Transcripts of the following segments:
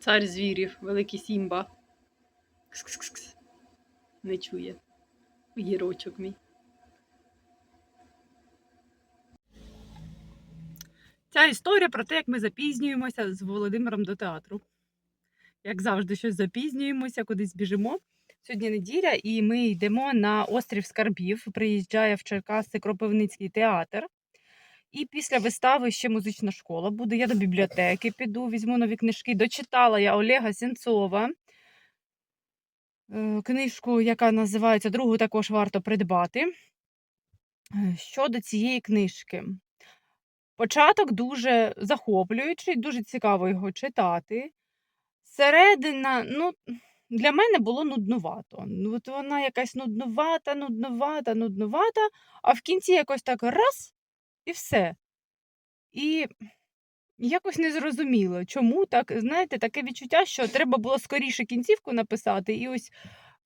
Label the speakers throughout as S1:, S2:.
S1: Цар звірів, великий Сімба. Кс-кс-кс. Не чує. Гірочок мій. Ця історія про те, як ми запізнюємося з Володимиром до театру. Як завжди, щось запізнюємося, кудись біжимо. Сьогодні неділя, і ми йдемо на острів Скарбів. Приїжджає в Черкаси Кропивницький театр. І після вистави ще музична школа буде. Я до бібліотеки піду, візьму нові книжки. Дочитала я Олега Сенцова. Е, Книжку, яка називається Другу також варто придбати. Е, Щодо цієї книжки. Початок дуже захоплюючий, дуже цікаво його читати. Середина, ну, для мене було нуднувато. Ну, От вона якась нуднувата, нуднувата, нуднувата, а в кінці якось так раз і все. І якось не зрозуміло, чому так. Знаєте, таке відчуття, що треба було скоріше кінцівку написати, і ось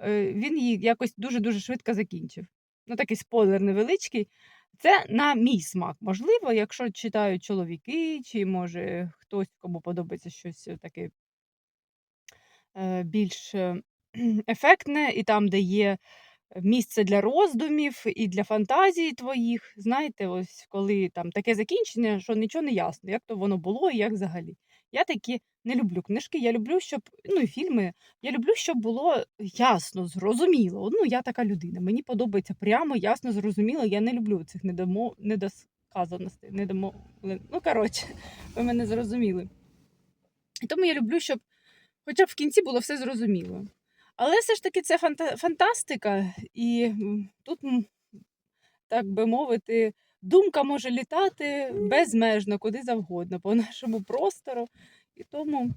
S1: е, він її якось дуже-дуже швидко закінчив. Ну, такий спойлер невеличкий. Це на мій смак. Можливо, якщо читають чоловіки, чи може хтось, кому подобається щось таке е, більш е, ефектне, і там, де є місце для роздумів і для фантазії твоїх. Знаєте, ось коли там таке закінчення, що нічого не ясно, як то воно було і як взагалі. Я такі не люблю книжки, я люблю, щоб, ну і фільми, я люблю, щоб було ясно, зрозуміло. Ну, я така людина. Мені подобається прямо, ясно, зрозуміло. Я не люблю цих недомо... недосказаностей, недомовлен. Ну, коротше, ви мене зрозуміли. І тому я люблю, щоб хоча б в кінці було все зрозуміло. Але все ж таки це фанта... фантастика, і тут, так би мовити, думка може літати безмежно, куди завгодно, по нашому простору. І тому,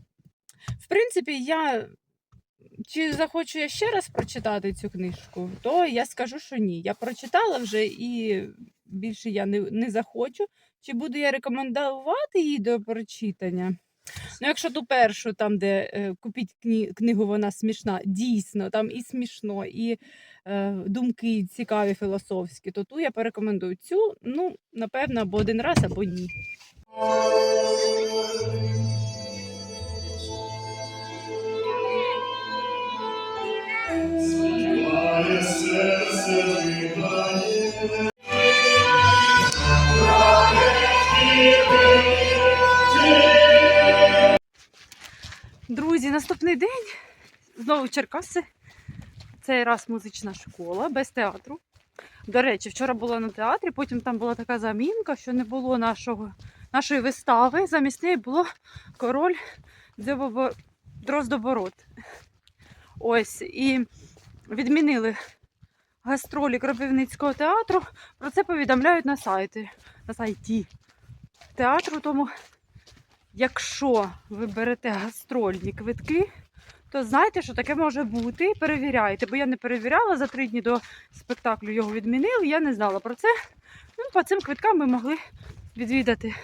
S1: в принципі, я чи захочу я ще раз прочитати цю книжку, то я скажу, що ні. Я прочитала вже і більше я не, не захочу. Чи буду я рекомендувати її до прочитання? Ну, якщо ту першу, там, де е, купіть кні- книгу, вона смішна, дійсно, там і смішно, і е, думки цікаві філософські, то ту я порекомендую. Цю, ну, напевно, або один раз, або ні.
S2: Співає серце.
S1: Друзі, наступний день. Знову Черкаси. Цей раз музична школа без театру. До речі, вчора була на театрі, потім там була така замінка, що не було нашого, нашої вистави. Замість неї було король Дроздоборот. Ось. І відмінили гастролі Кропивницького театру. Про це повідомляють на сайті. На сайті театру. Тому якщо ви берете гастрольні квитки, то знайте, що таке може бути. Перевіряйте, бо я не перевіряла за три дні до спектаклю його відмінили. Я не знала про це. Ну, по цим квиткам ми могли відвідати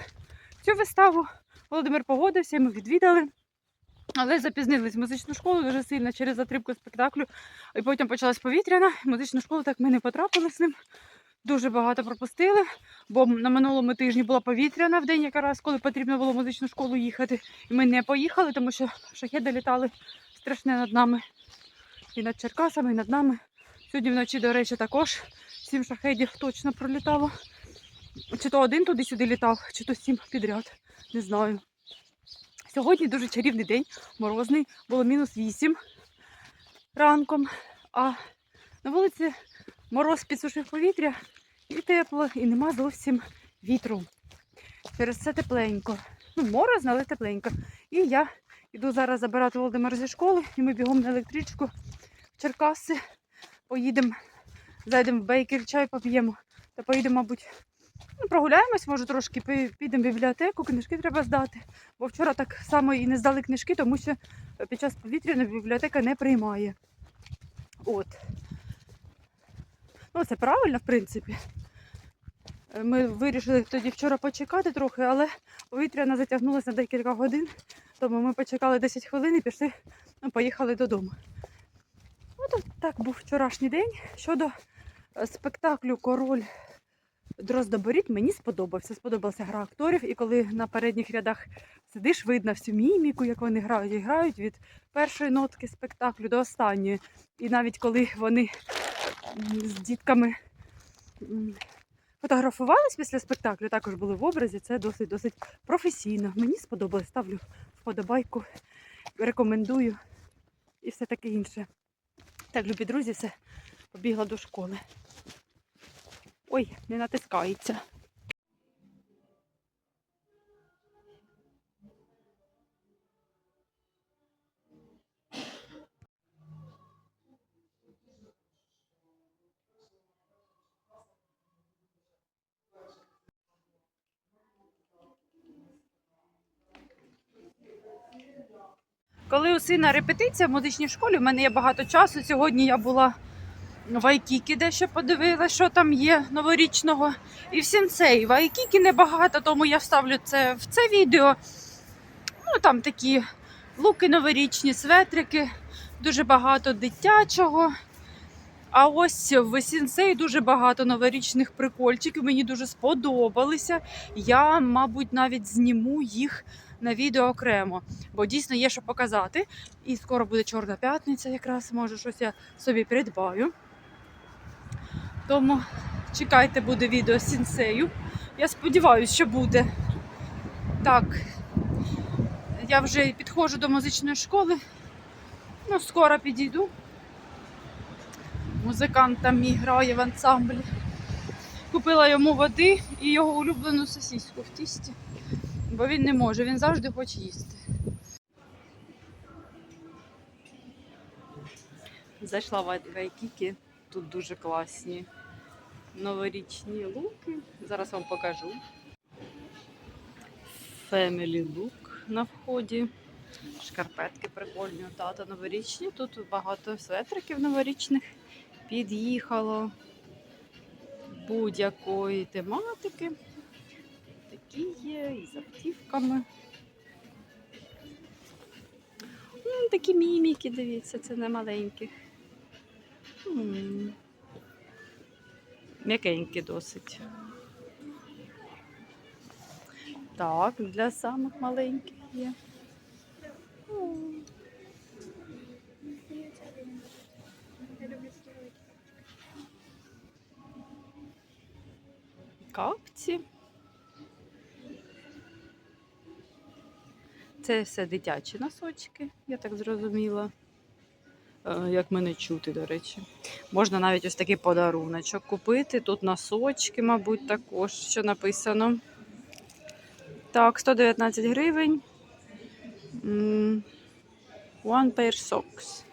S1: цю виставу. Володимир погодився, ми відвідали. Але запізнились в музичну школу дуже сильно через затримку спектаклю. І потім почалась повітряна. Музичну школу так ми не потрапили з ним. Дуже багато пропустили, бо на минулому тижні була повітряна в день, якраз коли потрібно було в музичну школу їхати. І ми не поїхали, тому що шахеди літали страшне над нами. І над Черкасами, і над нами. Сьогодні вночі, до речі, також сім шахедів точно пролітало. Чи то один туди-сюди літав, чи то сім підряд. Не знаю. Сьогодні дуже чарівний день, морозний, було мінус 8 ранком, а на вулиці мороз підсушив повітря і тепло, і нема зовсім вітру. Через це тепленько. Ну, морозно, але тепленько. І я йду зараз забирати Володимира зі школи, і ми бігом на електричку в Черкаси. Поїдемо, зайдемо в бейкер, чай поп'ємо та поїдемо, мабуть, ну, прогуляємось, може трошки підемо в бібліотеку, книжки треба здати. Бо вчора так само і не здали книжки, тому що під час повітряної бібліотека не приймає. От. Ну, це правильно, в принципі. Ми вирішили тоді вчора почекати трохи, але повітряна затягнулася на декілька годин, тому ми почекали 10 хвилин і пішли, ну, поїхали додому. Ну, то так був вчорашній день. Щодо е, спектаклю Король Дроздоборіт мені сподобався. Сподобалася гра акторів, і коли на передніх рядах сидиш, видно всю міміку, як вони грають, і грають від першої нотки спектаклю до останньої. І навіть коли вони з дітками м, фотографувались після спектаклю, також були в образі. Це досить досить професійно. Мені сподобалось. Ставлю вподобайку, рекомендую і все таке інше. Так, любі друзі, все побігла до школи. Ой, не натискається. Коли у сина репетиція в музичній школі, в мене є багато часу. Сьогодні я була в Айкікі, дещо подивилася, що там є новорічного. І в сінцей. В Айкікі небагато, тому я вставлю це в це відео. Ну там такі луки новорічні, светрики, дуже багато дитячого. А ось в сінцей дуже багато новорічних прикольчиків. Мені дуже сподобалися. Я, мабуть, навіть зніму їх на відео окремо, бо дійсно є що показати. І скоро буде Чорна п'ятниця, якраз може щось я собі придбаю. Тому чекайте, буде відео з сінсею. Я сподіваюся, що буде. Так, я вже підходжу до музичної школи. Ну, скоро підійду. Музикант там мій грає в ансамблі. Купила йому води і його улюблену сосиску в тісті, бо він не може, він завжди хоче їсти. Зайшла в Айкіки, тут дуже класні новорічні луки. Зараз вам покажу. Family Look на вході. Шкарпетки прикольні, тата новорічні. Тут багато светриків новорічних під'їхало будь-якої тематики. Такі є і з автівками. М, Такі міміки, дивіться, це не маленьких. М'якенькі досить. Так, для самих маленьких є. Капці. Це все дитячі носочки, я так зрозуміла. Як мене чути, до речі. Можна навіть ось такий подаруночок купити. Тут носочки, мабуть, також, що написано. Так, 119 гривень. One pair socks.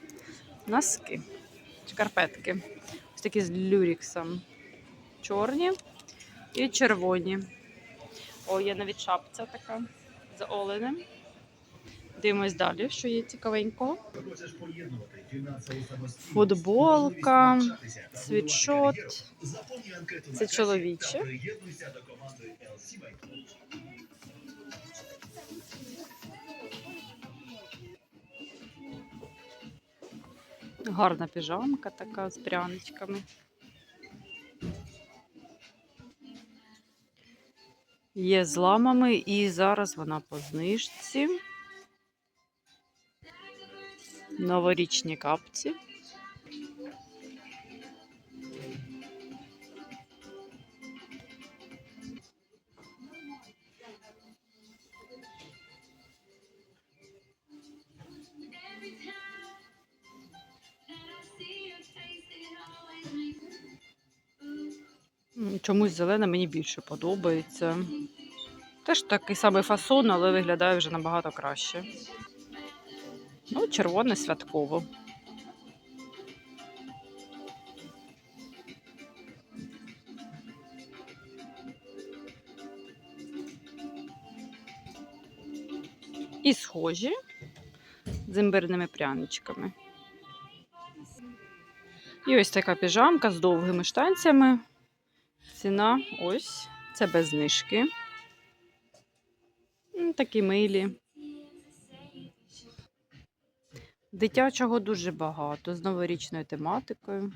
S1: Носки. Шкарпетки. Ось такі з люріксом. Чорні і червоні. О, є навіть шапця така з оленем. Дивимось далі, що є цікавенького. Футболка, світшот. Це чоловіче. Гарна піжамка така з пряничками. Є з ламами і зараз вона по знижці. Новорічні капці. Чомусь зелена мені більше подобається. Теж такий самий фасон, але виглядає вже набагато краще. Ну, червоне святково. І схожі з імбирними пряничками. І ось така піжамка з довгими штанцями. Ціна ось. Це без знижки. Такі милі. Дитячого дуже багато з новорічною тематикою.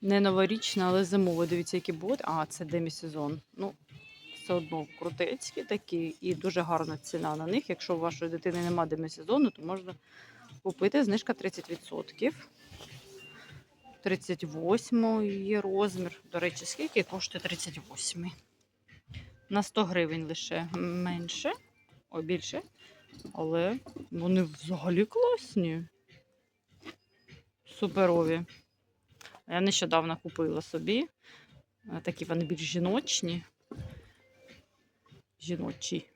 S1: Не новорічна, але зимова. Дивіться, які будуть. А, це демісезон. Ну, все одно крутецькі такі, і дуже гарна ціна на них. Якщо у вашої дитини немає демісезону, то можна купити знижка 30%. 38 є розмір. До речі, скільки коштує 38? На 100 гривень лише менше, о, більше. Але вони взагалі класні. Суперові. Я нещодавно купила собі. Е, Такі вони більш жіночні. Жіночі.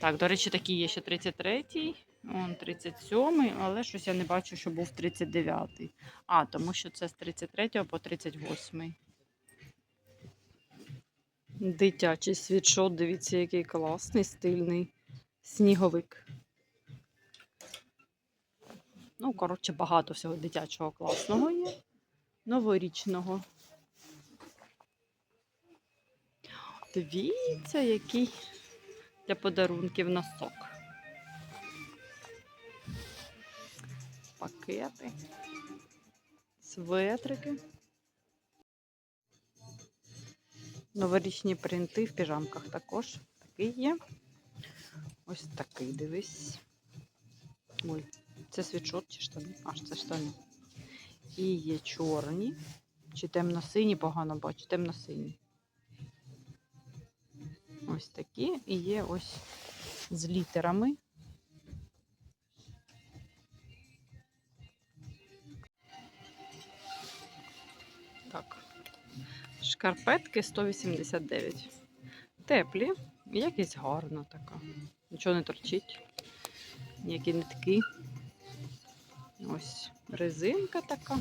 S1: Так, до речі, такі є ще 33-й, он 37-й, але щось я не бачу, що був 39-й. А, тому що це з 33 по 38. Дитячий світшот, дивіться, який класний, стильний сніговик. Ну, коротше, багато всього дитячого класного є. Новорічного. Дивіться, який для подарунків носок. Пакети, светрики. Новорічні принти в піжамках також. Такий є. Ось такий, дивись. Ой, це світшот чи штани? А, це штани. І є чорні. Чи темно-сині, погано бачу, темно-сині. Ось такі. І є ось з літерами. Так. Шкарпетки 189. Теплі. Якість гарна така. Нічого не торчить. Ніякі нитки. Ось резинка така.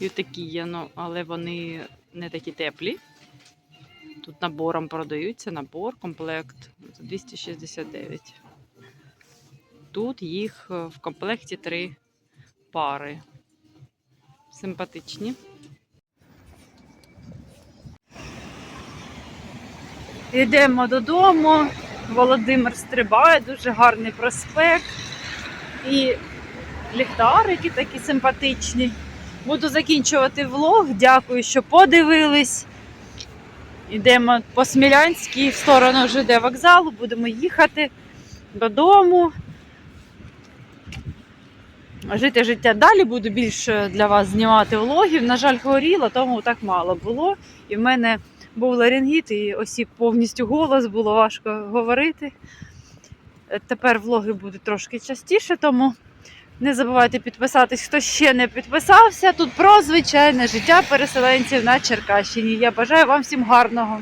S1: І такі є, ну, але вони не такі теплі. Тут набором продаються набор, комплект 269. Тут їх е, в комплекті три пари. Симпатичні. Йдемо додому. Володимир стрибає, дуже гарний проспект. І ліхтарики такі симпатичні. Буду закінчувати влог. Дякую, що подивились. Йдемо по Смілянській в сторону ЖД вокзалу, будемо їхати додому. Жити життя далі, буду більше для вас знімати влогів. На жаль, хворіла, тому так мало було. І в мене був ларингіт, і осіб повністю голос, було важко говорити. Тепер влоги будуть трошки частіше, тому не забувайте підписатись, хто ще не підписався. Тут про звичайне життя переселенців на Черкащині. Я бажаю вам всім гарного.